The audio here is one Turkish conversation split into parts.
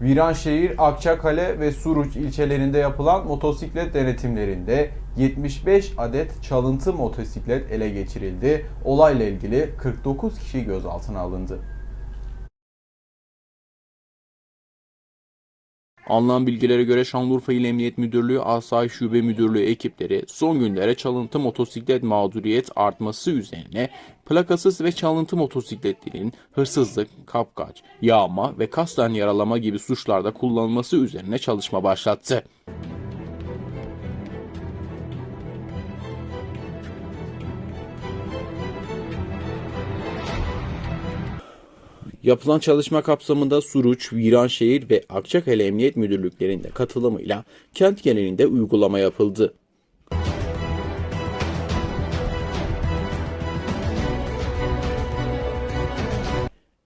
Viranşehir, Akçakale ve Suruç ilçelerinde yapılan motosiklet denetimlerinde 75 adet çalıntı motosiklet ele geçirildi. Olayla ilgili 49 kişi gözaltına alındı. Alınan bilgilere göre Şanlıurfa İl Emniyet Müdürlüğü Asayiş Şube Müdürlüğü ekipleri son günlere çalıntı motosiklet mağduriyet artması üzerine plakasız ve çalıntı motosikletlerin hırsızlık, kapkaç, yağma ve kasten yaralama gibi suçlarda kullanılması üzerine çalışma başlattı. Yapılan çalışma kapsamında Suruç, Viranşehir ve Akçakale Emniyet Müdürlüklerinde katılımıyla kent genelinde uygulama yapıldı.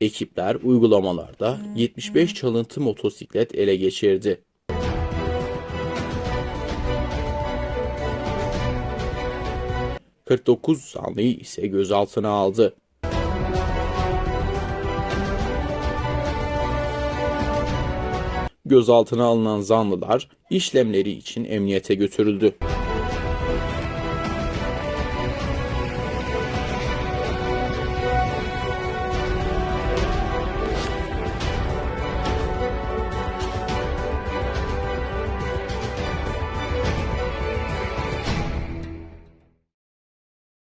Ekipler uygulamalarda 75 çalıntı motosiklet ele geçirdi. ...49 zanlıyı ise gözaltına aldı. Gözaltına alınan zanlılar işlemleri için emniyete götürüldü.